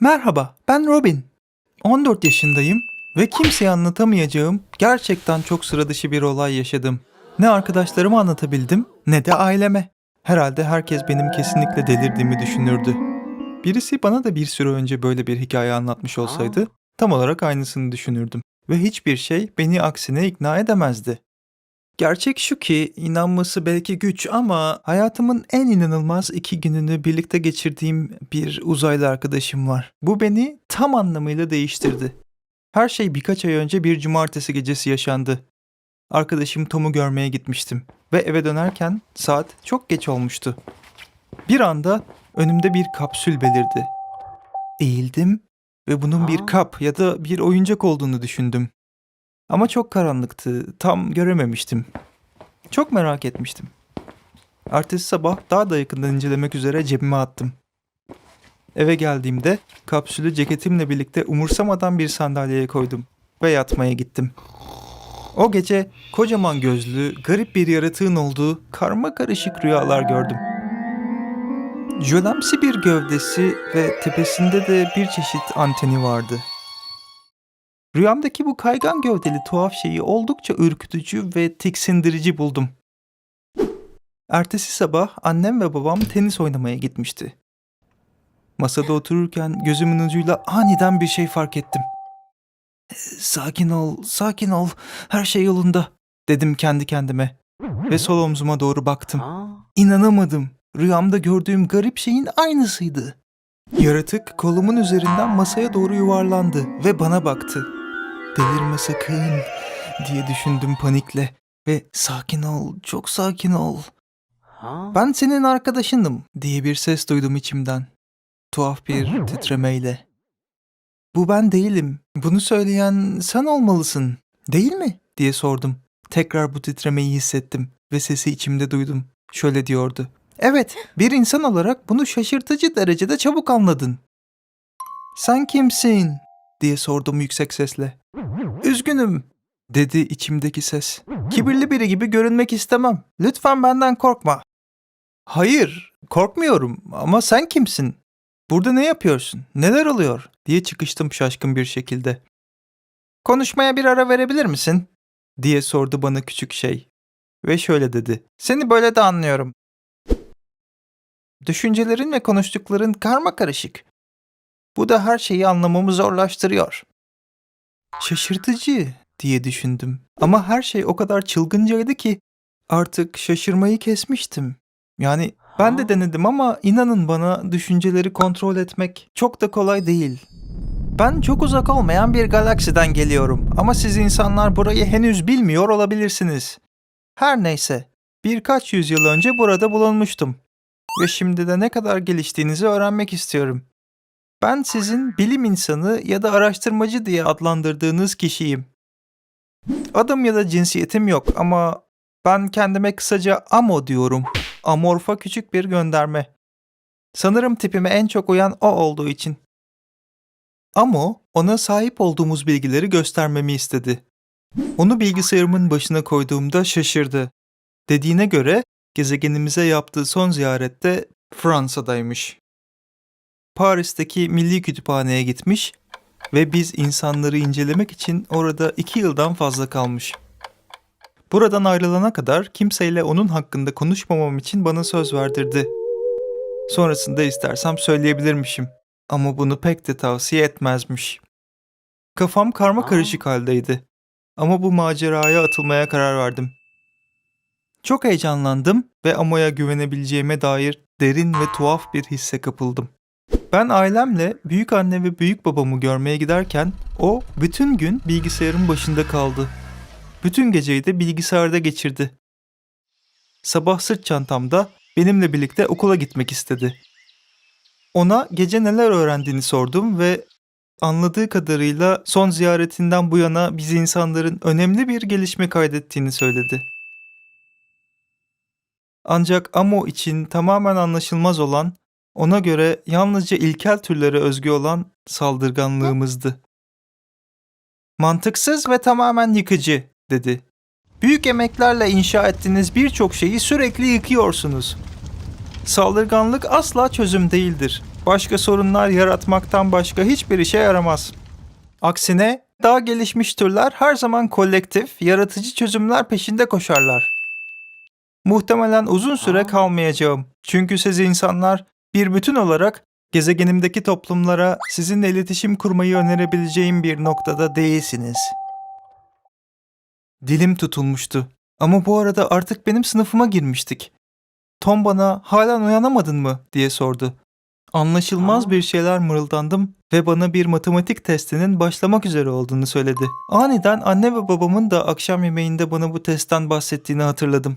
Merhaba, ben Robin. 14 yaşındayım ve kimseye anlatamayacağım gerçekten çok sıra dışı bir olay yaşadım. Ne arkadaşlarıma anlatabildim ne de aileme. Herhalde herkes benim kesinlikle delirdiğimi düşünürdü. Birisi bana da bir süre önce böyle bir hikaye anlatmış olsaydı tam olarak aynısını düşünürdüm. Ve hiçbir şey beni aksine ikna edemezdi. Gerçek şu ki inanması belki güç ama hayatımın en inanılmaz iki gününü birlikte geçirdiğim bir uzaylı arkadaşım var. Bu beni tam anlamıyla değiştirdi. Her şey birkaç ay önce bir cumartesi gecesi yaşandı. Arkadaşım Tom'u görmeye gitmiştim ve eve dönerken saat çok geç olmuştu. Bir anda önümde bir kapsül belirdi. Eğildim ve bunun bir kap ya da bir oyuncak olduğunu düşündüm. Ama çok karanlıktı. Tam görememiştim. Çok merak etmiştim. Ertesi sabah daha da yakından incelemek üzere cebime attım. Eve geldiğimde kapsülü ceketimle birlikte umursamadan bir sandalyeye koydum ve yatmaya gittim. O gece kocaman gözlü, garip bir yaratığın olduğu karma karışık rüyalar gördüm. Jölemsi bir gövdesi ve tepesinde de bir çeşit anteni vardı. Rüyamdaki bu kaygan gövdeli tuhaf şeyi oldukça ürkütücü ve tiksindirici buldum. Ertesi sabah annem ve babam tenis oynamaya gitmişti. Masada otururken gözümün ucuyla aniden bir şey fark ettim. Sakin ol, sakin ol, her şey yolunda, dedim kendi kendime. Ve sol omzuma doğru baktım. İnanamadım. Rüyamda gördüğüm garip şeyin aynısıydı. Yaratık kolumun üzerinden masaya doğru yuvarlandı ve bana baktı. Delirme sakın diye düşündüm panikle ve sakin ol, çok sakin ol. Ben senin arkadaşınım diye bir ses duydum içimden. Tuhaf bir titremeyle. Bu ben değilim. Bunu söyleyen sen olmalısın. Değil mi? diye sordum. Tekrar bu titremeyi hissettim ve sesi içimde duydum. Şöyle diyordu. Evet, bir insan olarak bunu şaşırtıcı derecede çabuk anladın. Sen kimsin? Diye sordum yüksek sesle. Üzgünüm, dedi içimdeki ses. Kibirli biri gibi görünmek istemem. Lütfen benden korkma. Hayır, korkmuyorum ama sen kimsin? Burada ne yapıyorsun? Neler oluyor? diye çıkıştım şaşkın bir şekilde. Konuşmaya bir ara verebilir misin? diye sordu bana küçük şey. Ve şöyle dedi. Seni böyle de anlıyorum. Düşüncelerin ve konuştukların karma karışık. Bu da her şeyi anlamamı zorlaştırıyor. Şaşırtıcı diye düşündüm. Ama her şey o kadar çılgıncaydı ki artık şaşırmayı kesmiştim. Yani ben de denedim ama inanın bana düşünceleri kontrol etmek çok da kolay değil. Ben çok uzak olmayan bir galaksiden geliyorum ama siz insanlar burayı henüz bilmiyor olabilirsiniz. Her neyse, birkaç yüzyıl önce burada bulunmuştum ve şimdi de ne kadar geliştiğinizi öğrenmek istiyorum. Ben sizin bilim insanı ya da araştırmacı diye adlandırdığınız kişiyim. Adım ya da cinsiyetim yok ama ben kendime kısaca Amo diyorum. Amorfa küçük bir gönderme. Sanırım tipime en çok uyan o olduğu için. Amo ona sahip olduğumuz bilgileri göstermemi istedi. Onu bilgisayarımın başına koyduğumda şaşırdı. Dediğine göre gezegenimize yaptığı son ziyarette Fransa'daymış. Paris'teki Milli Kütüphane'ye gitmiş ve biz insanları incelemek için orada iki yıldan fazla kalmış. Buradan ayrılana kadar kimseyle onun hakkında konuşmamam için bana söz verdirdi. Sonrasında istersem söyleyebilirmişim ama bunu pek de tavsiye etmezmiş. Kafam karma karışık haldeydi ama bu maceraya atılmaya karar verdim. Çok heyecanlandım ve Amo'ya güvenebileceğime dair derin ve tuhaf bir hisse kapıldım. Ben ailemle büyük anne ve büyük babamı görmeye giderken o bütün gün bilgisayarın başında kaldı. Bütün geceyi de bilgisayarda geçirdi. Sabah sırt çantamda benimle birlikte okula gitmek istedi. Ona gece neler öğrendiğini sordum ve anladığı kadarıyla son ziyaretinden bu yana biz insanların önemli bir gelişme kaydettiğini söyledi. Ancak Amo için tamamen anlaşılmaz olan, ona göre yalnızca ilkel türlere özgü olan saldırganlığımızdı. Mantıksız ve tamamen yıkıcı, dedi. Büyük emeklerle inşa ettiğiniz birçok şeyi sürekli yıkıyorsunuz. Saldırganlık asla çözüm değildir. başka sorunlar yaratmaktan başka hiçbir işe yaramaz. Aksine daha gelişmiş türler her zaman kolektif, yaratıcı çözümler peşinde koşarlar. Muhtemelen uzun süre kalmayacağım. Çünkü siz insanlar bir bütün olarak gezegenimdeki toplumlara sizinle iletişim kurmayı önerebileceğim bir noktada değilsiniz. Dilim tutulmuştu. Ama bu arada artık benim sınıfıma girmiştik. Tom bana halen uyanamadın mı diye sordu. Anlaşılmaz bir şeyler mırıldandım ve bana bir matematik testinin başlamak üzere olduğunu söyledi. Aniden anne ve babamın da akşam yemeğinde bana bu testten bahsettiğini hatırladım.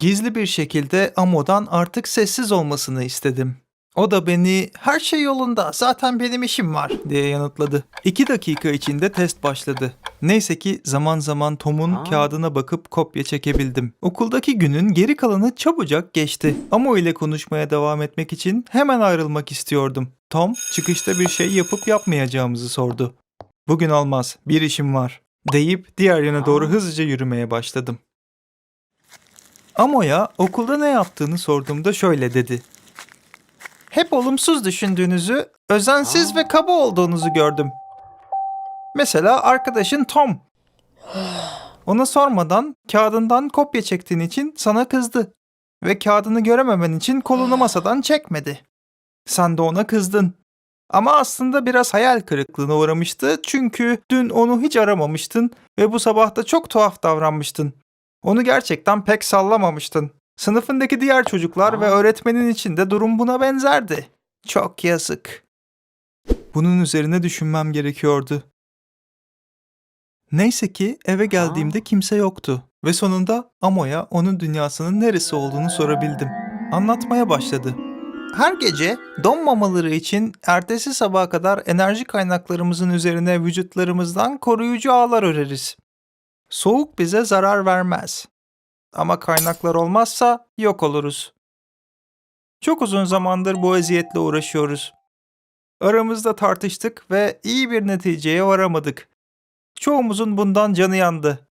Gizli bir şekilde Amo'dan artık sessiz olmasını istedim. O da beni her şey yolunda zaten benim işim var diye yanıtladı. İki dakika içinde test başladı. Neyse ki zaman zaman Tom'un Aa. kağıdına bakıp kopya çekebildim. Okuldaki günün geri kalanı çabucak geçti. Amo ile konuşmaya devam etmek için hemen ayrılmak istiyordum. Tom çıkışta bir şey yapıp yapmayacağımızı sordu. Bugün olmaz, bir işim var deyip diğer yana doğru hızlıca yürümeye başladım. Amo'ya okulda ne yaptığını sorduğumda şöyle dedi. Hep olumsuz düşündüğünüzü, özensiz ve kaba olduğunuzu gördüm. Mesela arkadaşın Tom. Ona sormadan kağıdından kopya çektiğin için sana kızdı. Ve kağıdını görememen için kolunu masadan çekmedi. Sen de ona kızdın. Ama aslında biraz hayal kırıklığına uğramıştı çünkü dün onu hiç aramamıştın ve bu sabah da çok tuhaf davranmıştın. Onu gerçekten pek sallamamıştın. Sınıfındaki diğer çocuklar ve Aa. öğretmenin için de durum buna benzerdi. Çok yazık. Bunun üzerine düşünmem gerekiyordu. Neyse ki eve geldiğimde kimse yoktu ve sonunda Amo'ya onun dünyasının neresi olduğunu sorabildim. Anlatmaya başladı. Her gece donmamaları için ertesi sabaha kadar enerji kaynaklarımızın üzerine vücutlarımızdan koruyucu ağlar öreriz. Soğuk bize zarar vermez. Ama kaynaklar olmazsa yok oluruz. Çok uzun zamandır bu eziyetle uğraşıyoruz. Aramızda tartıştık ve iyi bir neticeye varamadık. Çoğumuzun bundan canı yandı.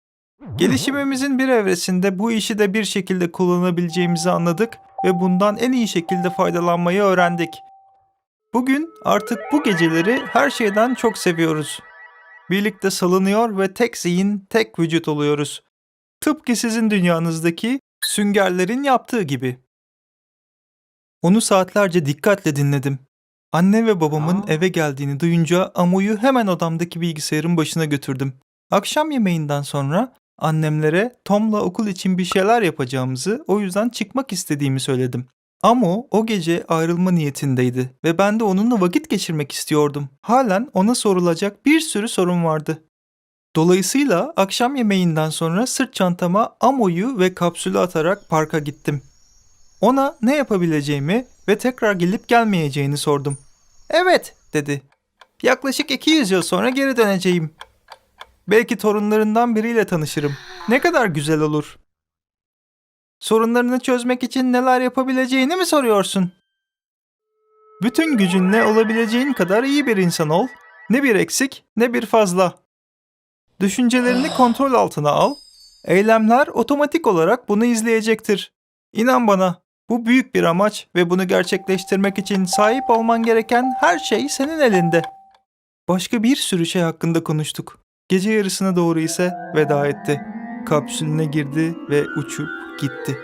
Gelişimimizin bir evresinde bu işi de bir şekilde kullanabileceğimizi anladık ve bundan en iyi şekilde faydalanmayı öğrendik. Bugün artık bu geceleri her şeyden çok seviyoruz. Birlikte salınıyor ve tek zihin, tek vücut oluyoruz. Tıpkı sizin dünyanızdaki süngerlerin yaptığı gibi. Onu saatlerce dikkatle dinledim. Anne ve babamın Aa. eve geldiğini duyunca Amo'yu hemen odamdaki bilgisayarın başına götürdüm. Akşam yemeğinden sonra annemlere Tom'la okul için bir şeyler yapacağımızı, o yüzden çıkmak istediğimi söyledim. Amo o gece ayrılma niyetindeydi ve ben de onunla vakit geçirmek istiyordum. Halen ona sorulacak bir sürü sorun vardı. Dolayısıyla akşam yemeğinden sonra sırt çantama Amo'yu ve kapsülü atarak parka gittim. Ona ne yapabileceğimi ve tekrar gelip gelmeyeceğini sordum. Evet, dedi. Yaklaşık 200 yıl sonra geri döneceğim. Belki torunlarından biriyle tanışırım. Ne kadar güzel olur. Sorunlarını çözmek için neler yapabileceğini mi soruyorsun? Bütün gücünle olabileceğin kadar iyi bir insan ol. Ne bir eksik, ne bir fazla. Düşüncelerini kontrol altına al. Eylemler otomatik olarak bunu izleyecektir. İnan bana, bu büyük bir amaç ve bunu gerçekleştirmek için sahip olman gereken her şey senin elinde. Başka bir sürü şey hakkında konuştuk. Gece yarısına doğru ise veda etti. Kapsülüne girdi ve uçup gitti.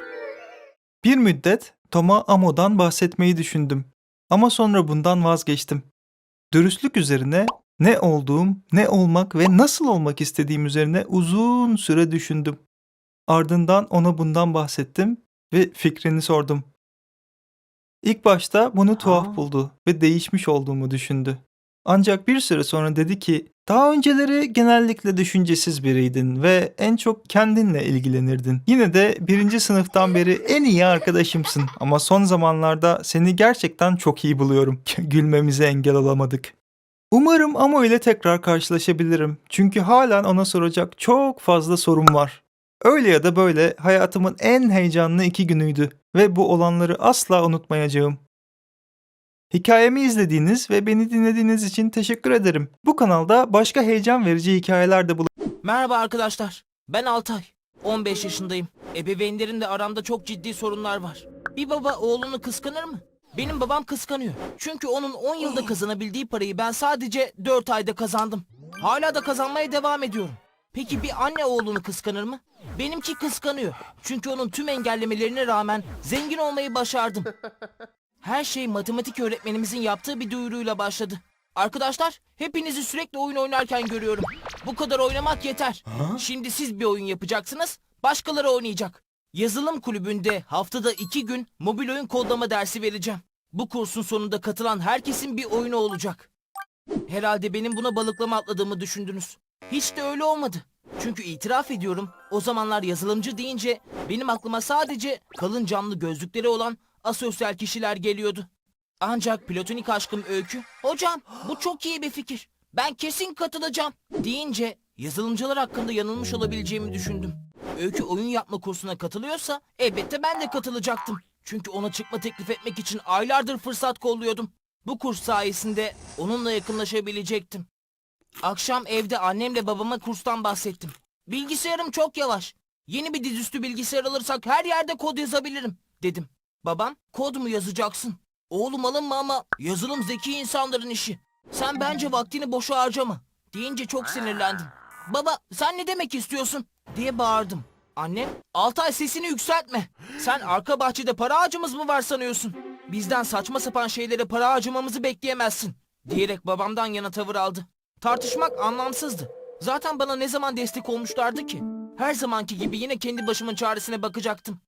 Bir müddet Tom'a Amo'dan bahsetmeyi düşündüm. Ama sonra bundan vazgeçtim. Dürüstlük üzerine ne olduğum, ne olmak ve nasıl olmak istediğim üzerine uzun süre düşündüm. Ardından ona bundan bahsettim ve fikrini sordum. İlk başta bunu tuhaf buldu ve değişmiş olduğumu düşündü. Ancak bir süre sonra dedi ki, daha önceleri genellikle düşüncesiz biriydin ve en çok kendinle ilgilenirdin. Yine de birinci sınıftan beri en iyi arkadaşımsın ama son zamanlarda seni gerçekten çok iyi buluyorum. Gülmemize engel olamadık. Umarım Amo ile tekrar karşılaşabilirim. Çünkü halen ona soracak çok fazla sorum var. Öyle ya da böyle hayatımın en heyecanlı iki günüydü ve bu olanları asla unutmayacağım. Hikayemi izlediğiniz ve beni dinlediğiniz için teşekkür ederim. Bu kanalda başka heyecan verici hikayeler de Merhaba arkadaşlar. Ben Altay. 15 yaşındayım. Ebeveynlerimle aramda çok ciddi sorunlar var. Bir baba oğlunu kıskanır mı? Benim babam kıskanıyor. Çünkü onun 10 yılda kazanabildiği parayı ben sadece 4 ayda kazandım. Hala da kazanmaya devam ediyorum. Peki bir anne oğlunu kıskanır mı? Benimki kıskanıyor. Çünkü onun tüm engellemelerine rağmen zengin olmayı başardım. Her şey matematik öğretmenimizin yaptığı bir duyuruyla başladı. Arkadaşlar, hepinizi sürekli oyun oynarken görüyorum. Bu kadar oynamak yeter. Şimdi siz bir oyun yapacaksınız, başkaları oynayacak. Yazılım kulübünde haftada iki gün mobil oyun kodlama dersi vereceğim. Bu kursun sonunda katılan herkesin bir oyunu olacak. Herhalde benim buna balıklama atladığımı düşündünüz. Hiç de öyle olmadı. Çünkü itiraf ediyorum, o zamanlar yazılımcı deyince benim aklıma sadece kalın camlı gözlükleri olan asosyal kişiler geliyordu. Ancak platonik aşkım Öykü, hocam bu çok iyi bir fikir. Ben kesin katılacağım deyince yazılımcılar hakkında yanılmış olabileceğimi düşündüm. Öykü oyun yapma kursuna katılıyorsa elbette ben de katılacaktım. Çünkü ona çıkma teklif etmek için aylardır fırsat kolluyordum. Bu kurs sayesinde onunla yakınlaşabilecektim. Akşam evde annemle babama kurstan bahsettim. Bilgisayarım çok yavaş. Yeni bir dizüstü bilgisayar alırsak her yerde kod yazabilirim dedim. Babam kod mu yazacaksın? Oğlum alınma ama yazılım zeki insanların işi. Sen bence vaktini boşa harcama deyince çok sinirlendim. Baba sen ne demek istiyorsun diye bağırdım. Annem Altay sesini yükseltme. Sen arka bahçede para ağacımız mı var sanıyorsun? Bizden saçma sapan şeylere para harcamamızı bekleyemezsin diyerek babamdan yana tavır aldı. Tartışmak anlamsızdı. Zaten bana ne zaman destek olmuşlardı ki? Her zamanki gibi yine kendi başımın çaresine bakacaktım.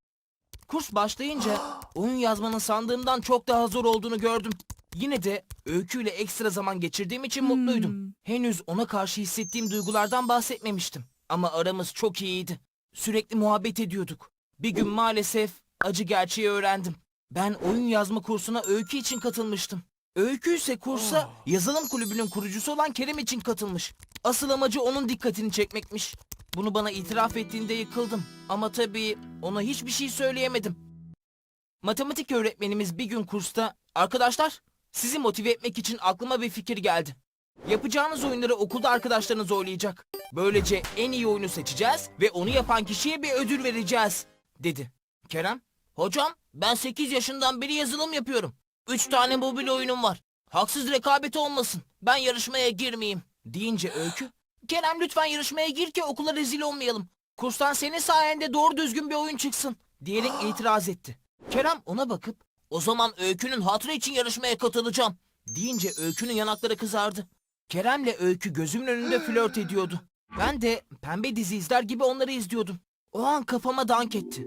Kurs başlayınca oyun yazmanın sandığımdan çok daha zor olduğunu gördüm. Yine de öyküyle ekstra zaman geçirdiğim için mutluydum. Henüz ona karşı hissettiğim duygulardan bahsetmemiştim. Ama aramız çok iyiydi. Sürekli muhabbet ediyorduk. Bir gün maalesef acı gerçeği öğrendim. Ben oyun yazma kursuna öykü için katılmıştım. Öykü ise kursa yazılım kulübünün kurucusu olan Kerem için katılmış. Asıl amacı onun dikkatini çekmekmiş. Bunu bana itiraf ettiğinde yıkıldım. Ama tabii ona hiçbir şey söyleyemedim. Matematik öğretmenimiz bir gün kursta, arkadaşlar sizi motive etmek için aklıma bir fikir geldi. Yapacağınız oyunları okulda arkadaşlarınız oynayacak. Böylece en iyi oyunu seçeceğiz ve onu yapan kişiye bir ödül vereceğiz, dedi. Kerem, hocam ben 8 yaşından beri yazılım yapıyorum. 3 tane mobil oyunum var. Haksız rekabet olmasın. Ben yarışmaya girmeyeyim. Deyince Öykü, Kerem lütfen yarışmaya gir ki okula rezil olmayalım. Kurstan senin sayende doğru düzgün bir oyun çıksın. Diyerek itiraz etti. Kerem ona bakıp, o zaman Öykü'nün hatırı için yarışmaya katılacağım. Deyince Öykü'nün yanakları kızardı. Kerem'le Öykü gözümün önünde flört ediyordu. Ben de pembe dizi izler gibi onları izliyordum. O an kafama dank etti.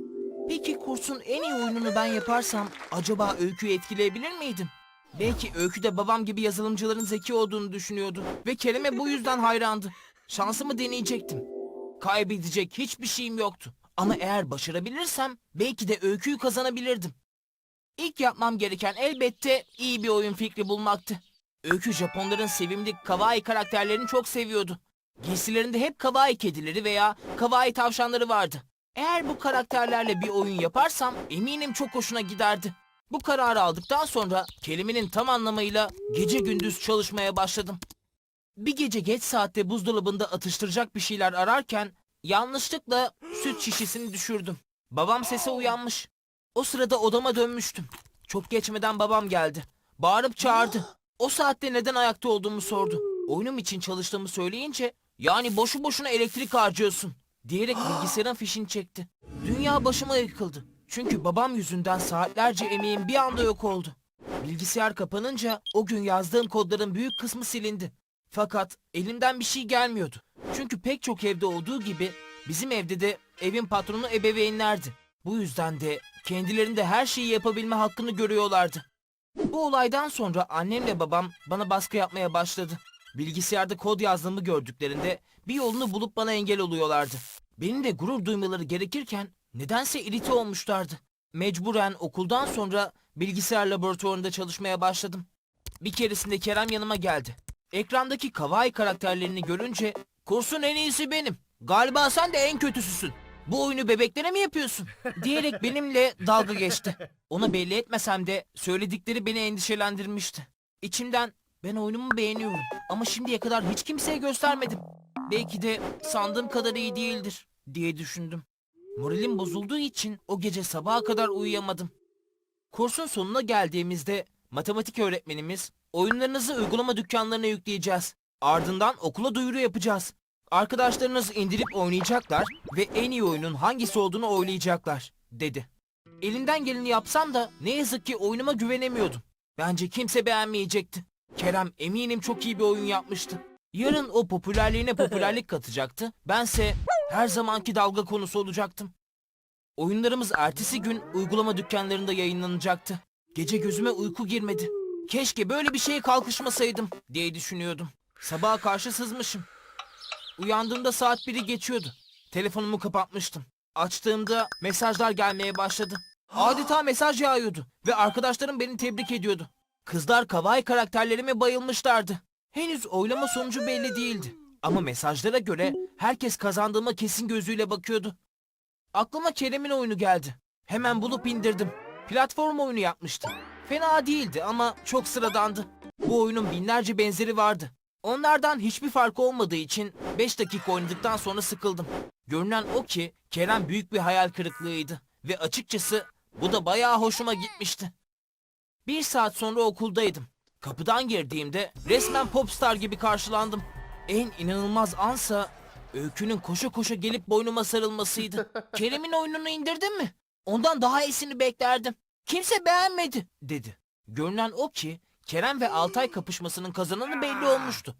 Peki kursun en iyi oyununu ben yaparsam acaba Öykü'yü etkileyebilir miydim? Belki Öykü de babam gibi yazılımcıların zeki olduğunu düşünüyordu ve Kerem'e bu yüzden hayrandı. Şansımı deneyecektim. Kaybedecek hiçbir şeyim yoktu. Ama eğer başarabilirsem belki de Öykü'yü kazanabilirdim. İlk yapmam gereken elbette iyi bir oyun fikri bulmaktı. Öykü Japonların sevimli kawaii karakterlerini çok seviyordu. Giysilerinde hep kawaii kedileri veya kawaii tavşanları vardı. Eğer bu karakterlerle bir oyun yaparsam eminim çok hoşuna giderdi. Bu kararı aldıktan sonra kelimenin tam anlamıyla gece gündüz çalışmaya başladım. Bir gece geç saatte buzdolabında atıştıracak bir şeyler ararken yanlışlıkla süt şişesini düşürdüm. Babam sese uyanmış. O sırada odama dönmüştüm. Çok geçmeden babam geldi. Bağırıp çağırdı. O saatte neden ayakta olduğumu sordu. Oyunum için çalıştığımı söyleyince yani boşu boşuna elektrik harcıyorsun diyerek bilgisayarın fişini çekti. Dünya başıma yıkıldı. Çünkü babam yüzünden saatlerce emeğim bir anda yok oldu. Bilgisayar kapanınca o gün yazdığım kodların büyük kısmı silindi. Fakat elimden bir şey gelmiyordu. Çünkü pek çok evde olduğu gibi bizim evde de evin patronu ebeveynlerdi. Bu yüzden de kendilerinde her şeyi yapabilme hakkını görüyorlardı. Bu olaydan sonra annemle babam bana baskı yapmaya başladı. Bilgisayarda kod yazdığımı gördüklerinde bir yolunu bulup bana engel oluyorlardı. Benim de gurur duymaları gerekirken nedense irite olmuşlardı. Mecburen okuldan sonra bilgisayar laboratuvarında çalışmaya başladım. Bir keresinde Kerem yanıma geldi. Ekrandaki kawaii karakterlerini görünce kursun en iyisi benim. Galiba sen de en kötüsüsün. Bu oyunu bebeklere mi yapıyorsun? Diyerek benimle dalga geçti. Ona belli etmesem de söyledikleri beni endişelendirmişti. İçimden ben oyunumu beğeniyorum ama şimdiye kadar hiç kimseye göstermedim. Belki de sandığım kadar iyi değildir diye düşündüm. Moralim bozulduğu için o gece sabaha kadar uyuyamadım. Kursun sonuna geldiğimizde matematik öğretmenimiz oyunlarınızı uygulama dükkanlarına yükleyeceğiz. Ardından okula duyuru yapacağız. Arkadaşlarınız indirip oynayacaklar ve en iyi oyunun hangisi olduğunu oylayacaklar dedi. Elimden geleni yapsam da ne yazık ki oyunuma güvenemiyordum. Bence kimse beğenmeyecekti. Kerem eminim çok iyi bir oyun yapmıştı. Yarın o popülerliğine popülerlik katacaktı. Bense her zamanki dalga konusu olacaktım. Oyunlarımız ertesi gün uygulama dükkanlarında yayınlanacaktı. Gece gözüme uyku girmedi. Keşke böyle bir şeye kalkışmasaydım diye düşünüyordum. Sabaha karşı sızmışım. Uyandığımda saat biri geçiyordu. Telefonumu kapatmıştım. Açtığımda mesajlar gelmeye başladı. Adeta mesaj yağıyordu ve arkadaşlarım beni tebrik ediyordu. Kızlar kawaii karakterlerime bayılmışlardı. Henüz oylama sonucu belli değildi. Ama mesajlara göre herkes kazandığıma kesin gözüyle bakıyordu. Aklıma Kerem'in oyunu geldi. Hemen bulup indirdim. Platform oyunu yapmıştı. Fena değildi ama çok sıradandı. Bu oyunun binlerce benzeri vardı. Onlardan hiçbir farkı olmadığı için 5 dakika oynadıktan sonra sıkıldım. Görünen o ki Kerem büyük bir hayal kırıklığıydı. Ve açıkçası bu da bayağı hoşuma gitmişti. Bir saat sonra okuldaydım. Kapıdan girdiğimde resmen popstar gibi karşılandım. En inanılmaz ansa Öykü'nün koşa koşa gelip boynuma sarılmasıydı. Kerem'in oyununu indirdin mi? Ondan daha iyisini beklerdim. Kimse beğenmedi dedi. Görünen o ki Kerem ve Altay kapışmasının kazananı belli olmuştu.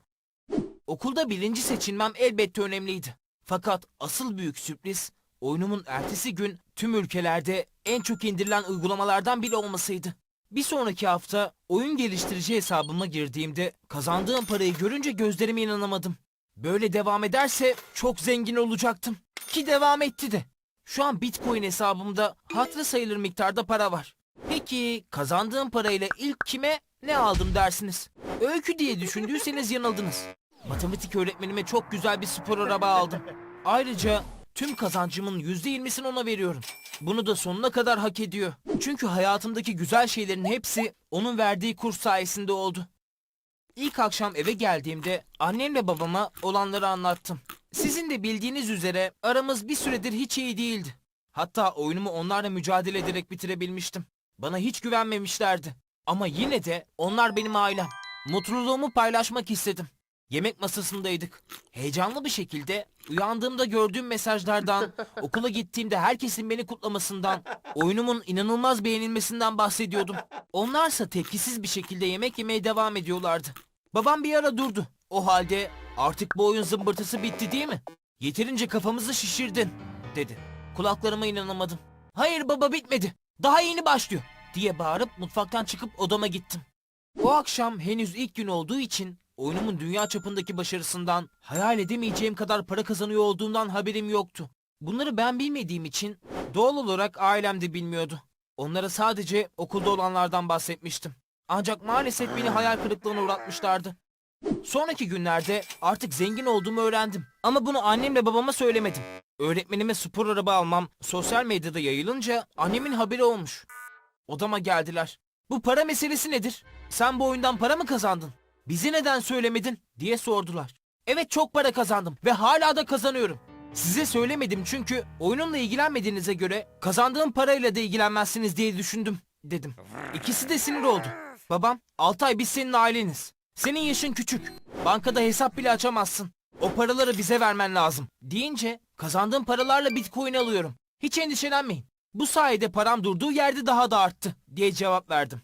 Okulda birinci seçilmem elbette önemliydi. Fakat asıl büyük sürpriz oyunumun ertesi gün tüm ülkelerde en çok indirilen uygulamalardan biri olmasıydı. Bir sonraki hafta oyun geliştirici hesabıma girdiğimde kazandığım parayı görünce gözlerime inanamadım. Böyle devam ederse çok zengin olacaktım. Ki devam etti de. Şu an Bitcoin hesabımda hatırı sayılır miktarda para var. Peki kazandığım parayla ilk kime ne aldım dersiniz? Öykü diye düşündüyseniz yanıldınız. Matematik öğretmenime çok güzel bir spor araba aldım. Ayrıca tüm kazancımın %20'sini ona veriyorum. Bunu da sonuna kadar hak ediyor. Çünkü hayatımdaki güzel şeylerin hepsi onun verdiği kurs sayesinde oldu. İlk akşam eve geldiğimde annemle babama olanları anlattım. Sizin de bildiğiniz üzere aramız bir süredir hiç iyi değildi. Hatta oyunumu onlarla mücadele ederek bitirebilmiştim. Bana hiç güvenmemişlerdi. Ama yine de onlar benim ailem. Mutluluğumu paylaşmak istedim. Yemek masasındaydık. Heyecanlı bir şekilde uyandığımda gördüğüm mesajlardan, okula gittiğimde herkesin beni kutlamasından, oyunumun inanılmaz beğenilmesinden bahsediyordum. Onlarsa tepkisiz bir şekilde yemek yemeye devam ediyorlardı. Babam bir ara durdu. O halde artık bu oyun zımbırtısı bitti değil mi? Yeterince kafamızı şişirdin dedi. Kulaklarıma inanamadım. Hayır baba bitmedi. Daha yeni başlıyor diye bağırıp mutfaktan çıkıp odama gittim. O akşam henüz ilk gün olduğu için oyunumun dünya çapındaki başarısından hayal edemeyeceğim kadar para kazanıyor olduğundan haberim yoktu. Bunları ben bilmediğim için doğal olarak ailem de bilmiyordu. Onlara sadece okulda olanlardan bahsetmiştim. Ancak maalesef beni hayal kırıklığına uğratmışlardı. Sonraki günlerde artık zengin olduğumu öğrendim. Ama bunu annemle babama söylemedim. Öğretmenime spor araba almam sosyal medyada yayılınca annemin haberi olmuş. Odama geldiler. Bu para meselesi nedir? Sen bu oyundan para mı kazandın? Bizi neden söylemedin? diye sordular. Evet çok para kazandım ve hala da kazanıyorum. Size söylemedim çünkü oyunumla ilgilenmediğinize göre kazandığım parayla da ilgilenmezsiniz diye düşündüm dedim. İkisi de sinir oldu. Babam, Altay biz senin aileniz. Senin yaşın küçük. Bankada hesap bile açamazsın. O paraları bize vermen lazım. Deyince kazandığım paralarla bitcoin alıyorum. Hiç endişelenmeyin. Bu sayede param durduğu yerde daha da arttı diye cevap verdim.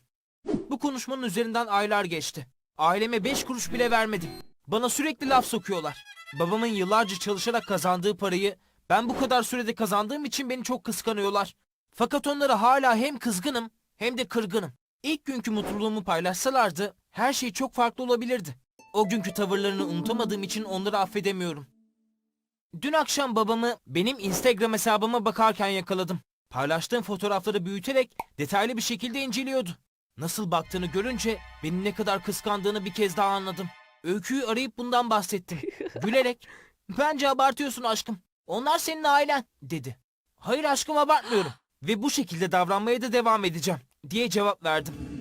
Bu konuşmanın üzerinden aylar geçti. Aileme beş kuruş bile vermedim. Bana sürekli laf sokuyorlar. Babamın yıllarca çalışarak kazandığı parayı ben bu kadar sürede kazandığım için beni çok kıskanıyorlar. Fakat onlara hala hem kızgınım hem de kırgınım. İlk günkü mutluluğumu paylaşsalardı her şey çok farklı olabilirdi. O günkü tavırlarını unutamadığım için onları affedemiyorum. Dün akşam babamı benim Instagram hesabıma bakarken yakaladım. Paylaştığım fotoğrafları büyüterek detaylı bir şekilde inceliyordu. Nasıl baktığını görünce beni ne kadar kıskandığını bir kez daha anladım. Öyküyü arayıp bundan bahsettim. Gülerek, bence abartıyorsun aşkım. Onlar senin ailen, dedi. Hayır aşkım abartmıyorum. Ve bu şekilde davranmaya da devam edeceğim, diye cevap verdim.